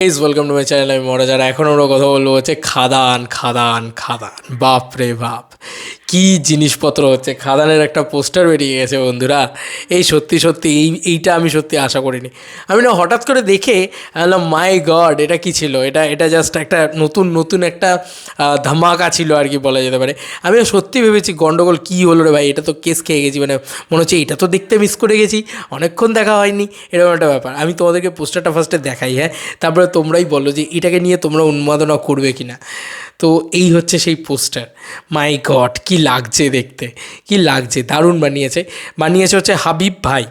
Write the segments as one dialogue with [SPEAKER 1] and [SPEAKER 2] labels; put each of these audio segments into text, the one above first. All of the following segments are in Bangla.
[SPEAKER 1] Is welcome to my channel আমি মরা এখন আমরা কথা বলব হচ্ছে খাদান খাদান খাদান। বাপ রে বাপ। কি জিনিসপত্র হচ্ছে? খাদানের একটা পোস্টার বেরিয়ে গেছে বন্ধুরা। এই সত্যি সত্যি এই, এইটা আমি সত্যি আশা করিনি। আমি না হঠাৎ করে দেখে বললাম, মাই গড, এটা কি ছিল? এটা এটা জাস্ট একটা নতুন নতুন একটা ধামাকা ছিল আর কি বলা যেতে পারে। আমিও সত্যি ভেবেছি, গন্ডগোল কী হলো রে ভাই? এটা তো কেস খেয়ে গেছি। মানে মনে হচ্ছে এটা তো দেখতে মিস করে গেছি। অনেকক্ষণ দেখা হয়নি। এরকম একটা ব্যাপার। আমি তোমাদেরকে পোস্টারটা ফার্স্টে দেখাই হ্যাঁ? তারপরে তোমরাই বলো যে এটাকে নিয়ে তোমরা উন্মাদনা করবে কি না তো এই হচ্ছে সেই পোস্টার। মাই গড, কি লাগছে দেখতে, কি লাগছে, দারুণ বানিয়েছে। বানিয়েছে হচ্ছে হাবিব ভাই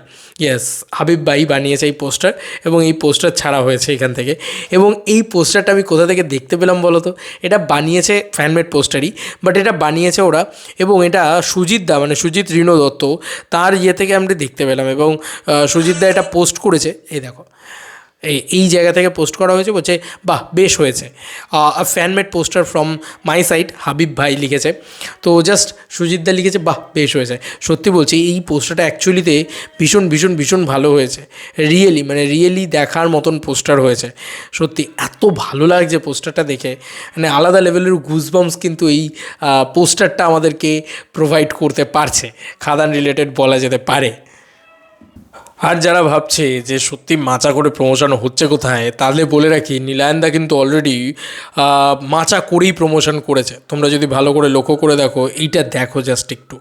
[SPEAKER 1] ইয়েস হাবিব ভাই বানিয়েছে এই পোস্টার এবং এই পোস্টার ছাড়া হয়েছে এখান থেকে। এবং এই পোস্টারটা আমি কোথা থেকে দেখতে পেলাম বলো তো? এটা বানিয়েছে ফ্যানমেড পোস্টারই বাট এটা বানিয়েছে ওরা এবং এটা সুজিত দা মানে সুজিত ঋণ দত্ত, তার ইয়ে থেকে আমরা দেখতে পেলাম এবং সুজিত দা এটা পোস্ট করেছে। এই দেখো। এই জায়গা থেকে পোস্ট করা হয়েছে, বলছে, বাহ, বেশ হয়েছে। Fan made poster from my side Habib ভাই লিখেছে। তো জাস্ট সুজিতদা লিখেছে, বাহ, বেশ হয়েছে। সত্যি বলছি, এই পোস্টারটা অ্যাকচুয়ালিতে ভীষণ ভীষণ ভীষণ ভালো হয়েছে। রিয়েলি মানে রিয়েলি দেখার মতন পোস্টার হয়েছে। সত্যি, এত ভালো লাগছে পোস্টারটা দেখে। মানে আলাদা লেভেলের গুজবামস কিন্তু এই পোস্টারটা আমাদেরকে প্রোভাইড করতে পারছে। খাদান রিলেটেড বলা যেতে পারে। আর যারা ভাবছে যে সত্যি মাচা করে প্রমোশন হচ্ছে কোথায় তাহলে বলে রাখি, নীলায়নদা কিন্তু অলরেডি মাচা করেই প্রমোশন করেছে। তোমরা যদি ভালো করে লক্ষ্য করে দেখো, এইটা দেখো জাস্ট একটু।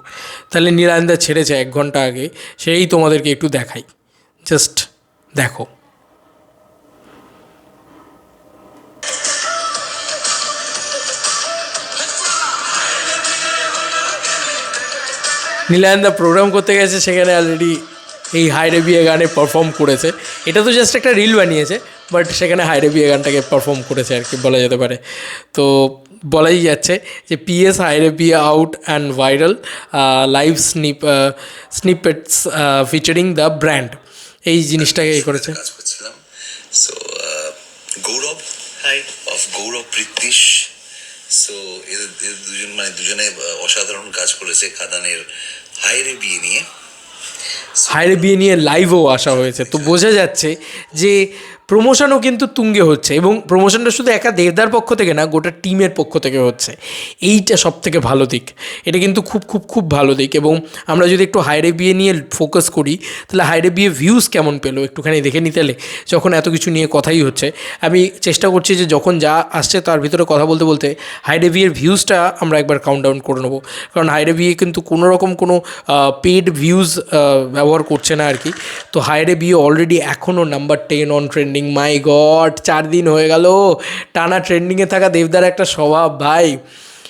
[SPEAKER 1] তাহলে নীলায়নদা ছেড়েছে এক ঘণ্টা আগে, সেই তোমাদেরকে একটু দেখাই। জাস্ট দেখো। নীলায়নদা প্রোগ্রাম করতে গেছে, সেখানে অলরেডি এই হাইরে বিয়ে গানে পারফর্ম করেছে। এটা তো জাস্ট একটা রিল বানিয়েছে বাট সেখানে হাইরে বিয়ে গানটাকে পারফর্ম করেছে আর কি, বলা যেতে পারে। তো বলাই যাচ্ছে যে পিএস হাইরে বিয়ে out and viral live snip snippets featuring the brand এই জিনিসটাকে এই করেছে।
[SPEAKER 2] So Gaurav
[SPEAKER 3] high
[SPEAKER 2] of Gaurav Pritish. So এদের দুজন মানে দুজনে অসাধারণ কাজ করেছে খাদানের হাইরে বিয়ে নিয়ে।
[SPEAKER 1] হাইরে বিয়ে নিয়ে লাইভও আসা হয়েছে। তো বোঝা যাচ্ছে যে প্রমোশনও কিন্তু তুঙ্গে হচ্ছে এবং প্রমোশনটা শুধু একা দেবদার পক্ষ থেকে না, গোটা টিমের পক্ষ থেকে হচ্ছে। এইটা সব থেকে ভালো দিক। এটা কিন্তু খুব খুব খুব ভালো দিক এবং আমরা যদি একটু হাইরে বিয়ে নিয়ে ফোকাস করি, তাহলে হাইরে বিয়ে ভিউজ কেমন পেল? একটুখানি দেখে নিতে হলে, যখন এত কিছু নিয়ে কথাই হচ্ছে। আমি চেষ্টা করছি যে যখন যা আসছে তার ভিতরে কথা বলতে বলতে হাইরে বিয়ের ভিউজটা আমরা একবার কাউন্ট ডাউন করে নেব। কারণ হাইরে বিয়ে কিন্তু কোনো রকম কোনো পেড ভিউজ ব্যবহার করছে না আর কি। তো হাইরে বিয়ে অলরেডি এখনও number ten on trending my God চার দিন হয়ে গেল। টানা ট্রেন্ডিংয়ে থাকা দেবদার একটা স্বভাব ভাই।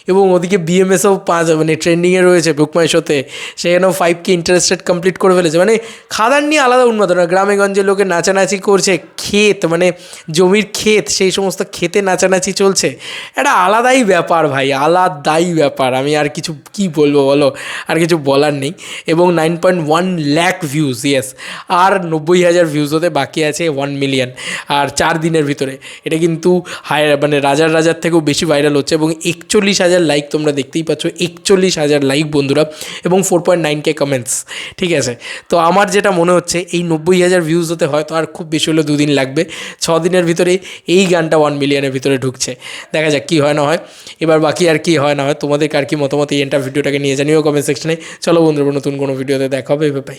[SPEAKER 1] এবং ওদিকে বিএমএসও পাঁচ মানে ট্রেন্ডিংয়ে রয়েছে বুকমাই শোতে সেখানেও ফাইভ কে ইন্টারেস্টেড কমপ্লিট করে ফেলেছে। মানে খাদান নিয়ে আলাদা উন্মাদনা। গ্রামে গঞ্জে লোকে নাচানাচি করছে, ক্ষেত মানে জমির ক্ষেত, সেই সমস্ত ক্ষেতে নাচানাচি চলছে। একটা আলাদাই ব্যাপার ভাই, আলাদাই ব্যাপার। আমি আর কিছু কি বলব বলো? আর কিছু বলার নেই। এবং nine point one lakh views yes আর নব্বই হাজার ভিউজ হতে বাকি আছে ওয়ান মিলিয়ন আর চার দিনের ভিতরে। এটা কিন্তু হাই মানে রাজার রাজার থেকেও বেশি ভাইরাল হচ্ছে এবং একচল্লিশ হাজার লাইক তোমরা দেখতেই পাচ্ছ, একচল্লিশ হাজার লাইক বন্ধুরা এবং four point nine K comments ঠিক আছে? তো আমার যেটা মনে হচ্ছে, এই নব্বই হাজার ভিউজ হতে হয়তো আর খুব বেশি হলে দুদিন লাগবে, ছ দিনের ভিতরে এই গানটা ওয়ান মিলিয়নের ভিতরে ঢুকছে। দেখা যাক কী হয় না হয়। এবার বাকি আর কি হয় না হয়, তোমাদের আর কি মতামত এই এন্টার ভিডিওটাকে নিয়ে জানিও কমেন্ট সেকশনে চলো বন্ধুরা, নতুন কোনো ভিডিওতে দেখা হবে বাই